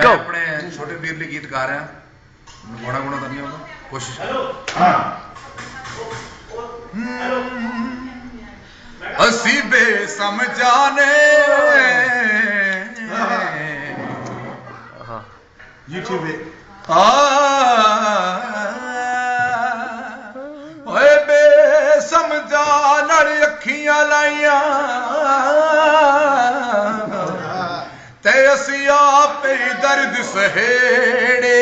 ਮੈਂ Go. ਆਪਣੇ ਛੋਟੇ ਵੀਰ ਲਈ ਗੀਤ ਗਾ ਰਿਹਾ। ਗਾਣਾ ਗੁਣਾ ਤਾਂ ਨਹੀਂ ਆਉਂਦਾ। ਕੋਸ਼ਿਸ਼ ਕਰ। ਅਸੀਂ ਬੇਸਮਝਾਨੇ। ਆਹਾ YouTube. ਆ। ਓਏ ਬੇਸਮਝਾ ਨਾਲ ਅੱਖੀਆਂ ਲਾਈਆਂ। ਆਪੇ ਹੀ ਦਰਦ ਸਹੇੜੇ।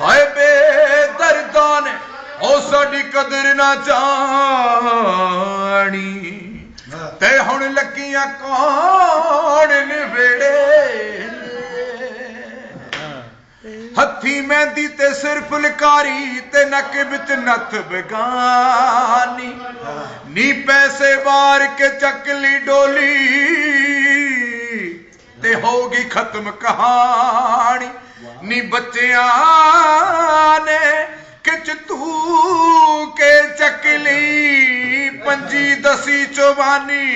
ਹਾਏ ਬੇਦਰਦਾਂ ਨੇ ਉਹ ਸਾਡੀ ਕਦਰ ਨਾ ਜਾਣੀ। ਤੇ ਹੁਣ ਲੱਗੀਆਂ ਕੌਣ ਨਿਵੇੜੇ ਹੱਥੀ ਮਹਿੰਦੀ ਤੇ ਸਿਰ ਫੁਲਕਾਰੀ ਤੇ ਨੱਕ ਵਿੱਚ ਨੱਥ ਬਗਾਨੀ। ਨੀ ਪੈਸੇ ਵਾਰ ਕੇ ਚੱਕ ਲਈ ਡੋਲੀ ਤੇ ਹੋਗੀ ਖਤਮ ਕਹਾਣੀ। ਨੀ ਬੱਚਿਆਂ ਨੇ ਕਿਚ ਤੂੰ ਕੇ ਚੱਕ ਲਈ ਪੰਜੀ ਦਸੀ ਚੋਬਾਨੀ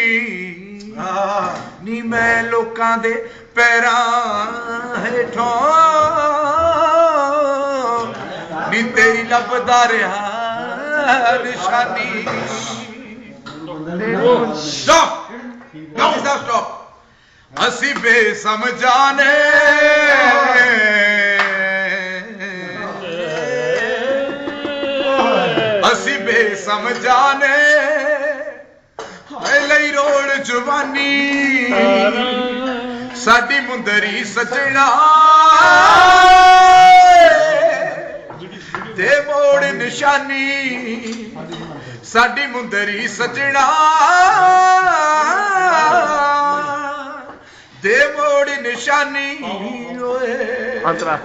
ਨੀ ਮੈਂ ਲੋਕਾਂ ਦੇ ਪੈਰਾਂ ਲੱਭਦਾ ਰਿਹਾ, ਨਿਸ਼ਾਨੀ। ਸਟਾਪ ਗਾਉਂ ਸਟਾਪ ਸਟਾਪ ਅਸੀਂ ਬੇਸਮਝਾਨੇ। ਅਸੀਂ ਬੇਸਮਝਾਨੇ। ਹਾਏ ਲਈ ਰੋੜ ਜਵਾਨੀ। ਸਾਡੀ ਮੁੰਦਰੀ ਸਜਣਾ। ਨਿਸ਼ਾਨੀ ਸਾਡੀ ਮੁੰਦਰੀ ਸਜਣਾ ਦੇ ਮੋੜ ਨਿਸ਼ਾਨੀ ਓਏ। ਅੰਤਰਾ।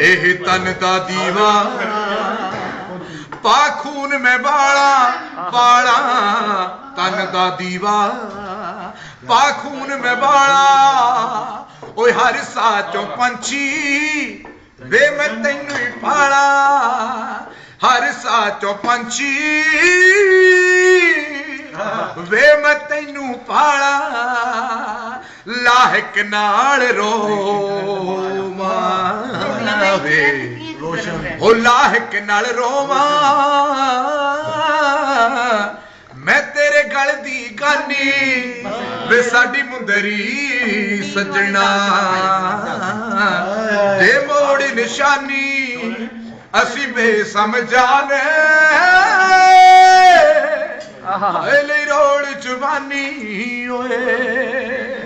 ਇਹ ਤਨ ਦਾ ਦੀਵਾ ਪਾ ਖੂਨ ਮੈਂ ਬਾਲਾ ਬਾਲਾ ਤਨ ਦਾ ਦੀਵਾ ਪਾ ਖੂਨ ਮੈਂ ਬਾਲਾ ਓਏ ਹਰ ਸਾਚੋਂ ਪੰਛੀ ਵੇ ਮੈਂ ਤੈਨੂੰ ਹੀ ਪਾਲਾ ਹਰ ਸਾਚੋਂ ਪੰਛੀ। ਵੇ ਮੈਂ ਤੈਨੂੰ ਪਾਲਾ ਲਾਹਕ ਨਾਲ ਰੋਮਾ ਵੇ ਉਹ ਲਾਹਕ ਨਾਲ ਰੋਵਾਂ। ਤੇਰੇ ਗਲ ਦੀ ਗਾਨੀ ਵੇ ਸਾਡੀ ਮੁੰਦਰੀ ਸਜਣਾ। ਦੇ ਮੋੜ ਨਿਸ਼ਾਨੀ ਅਸੀਂ ਬੇਸਮਝਾਨੇ ਆਹਾ। ਏ ਲਈ ਰੋੜ ਜਵਾਨੀ ਓਏ।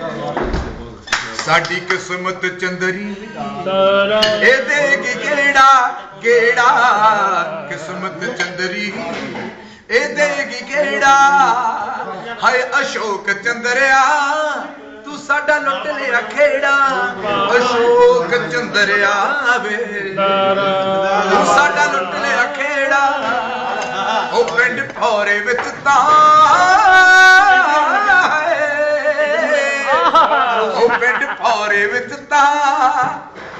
ਸਾਡੀ ਕਿਸਮਤ ਚੰਦਰੀ ਇਹ ਦੇਗ ਗੇੜਾ ਗੇੜਾ ਕਿਸਮਤ ਚੰਦਰੀ। ਇਹ ਦੇਗ ਗੇੜਾ ਹਾਏ ਅਸ਼ੋਕ ਚੰਦਰਿਆ, ਤੂੰ ਸਾਡਾ ਲੁੱਟ ਲਿਆ ਖੇੜਾ। ਅਸ਼ੋਕ ਚੰਦਰਿਆ ਵੇ, ਤੂੰ ਸਾਡਾ ਲੁੱਟ ਲਿਆ ਖੇੜਾ। ਉਹ ਪਿੰਡ ਫੌਰੇ ਵਿੱਚ ਤਾਂ ਉਹ ਪਿੰਡ ਫੋਰੇ ਵਿੱਚ ਤਾਂ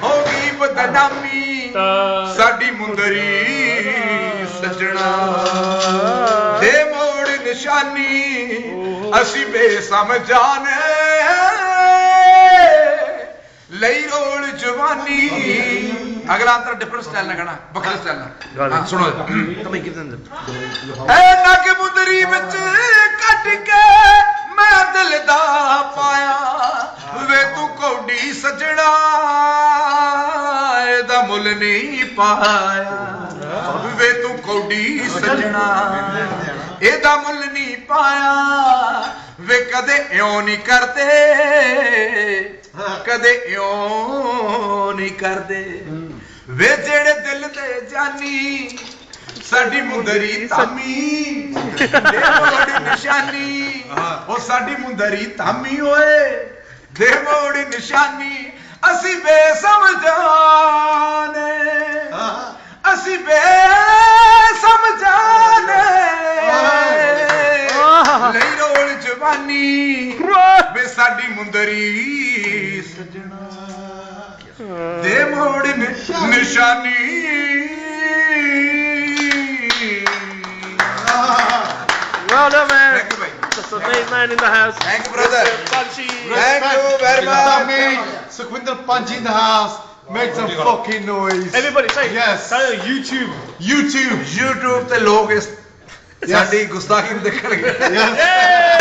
ਹੋ ਗਈ ਬਦਨਾਮੀ। ਸਾਡੀ ਮੁੰਦਰੀ ਸਜਣਾ। ਨਿਸ਼ਾਨੀ ਅਸੀਂ ਬੇਸਮਝਾਨੇ ਲਈ ਰੋਲ ਜਵਾਨੀ। ਅਗਲਾ ਅੰਤਰ ਡਿਫਰੈਂਟ ਸਟਾਈਲ ਨਾਲ ਗਾਣਾ ਵੱਖਰੇ ਸਟਾਈਲ ਨਾਲ। ਹਾਂ, ਸੁਣੋ। give them the. ਐ ਨਗ ਮੁੰਦਰੀ ਵਿੱਚ ਕੱਢ ਕੇ ਮੈਂ ਦਿਲ ਦਾ ਪਾਇਆ। ਵੇ ਤੂੰ ਕੌਡੀ ਸਜਣਾ ਇਹਦਾ ਮੁੱਲ ਨਹੀਂ ਪਾਇਆ। ਵੇ ਤੂੰ ਕੌਡੀ ਸਜਣਾ ਇਹਦਾ ਮੁੱਲ ਨਹੀਂ ਪਾਇਆ ਵੇ ਕਦੇ ਇਉਂ ਨਹੀਂ ਕਰਦੇ ਕਦੇ ਇਉਂ ਨਹੀਂ ਕਰਦੇ। ਵੇ ਜਿਹੜੇ ਦਿਲ ਦੇ ਜਾਨੀ ਸਾਡੀ ਮੁੰਦਰੀ ਤਾਮੀ ਦੇ ਮੋੜ ਨਿਸ਼ਾਨੀ। ਉਹ ਸਾਡੀ ਮੁੰਦਰੀ ਤਾਮੀ ਓਏ ਦੇ ਮੋੜ ਨਿਸ਼ਾਨੀ। ਅਸੀਂ ਬੇਸਮਝਾਨੇ ਸਾਡੀ ਮੁੰਦਰੀ ਸਜਣਾ ਦੇ ਮੋੜ ਨਿ- ਨਿਸ਼ਾਨੀ Well done, man. Thank you, Bhai That's the main man in the house. Thank you, brother. Banshee. Thank you very That much. means Sukhwinder Panji in the house. Make some fucking noise. Everybody say Yes. Say YouTube. YouTube. YouTube ਤੇ ਲੋਕ ਇਸ ਸਾਡੀ ਗੁਸਤਾਖੀ ਨੂੰ ਦੇਖਣਗੇ Yes. Hey!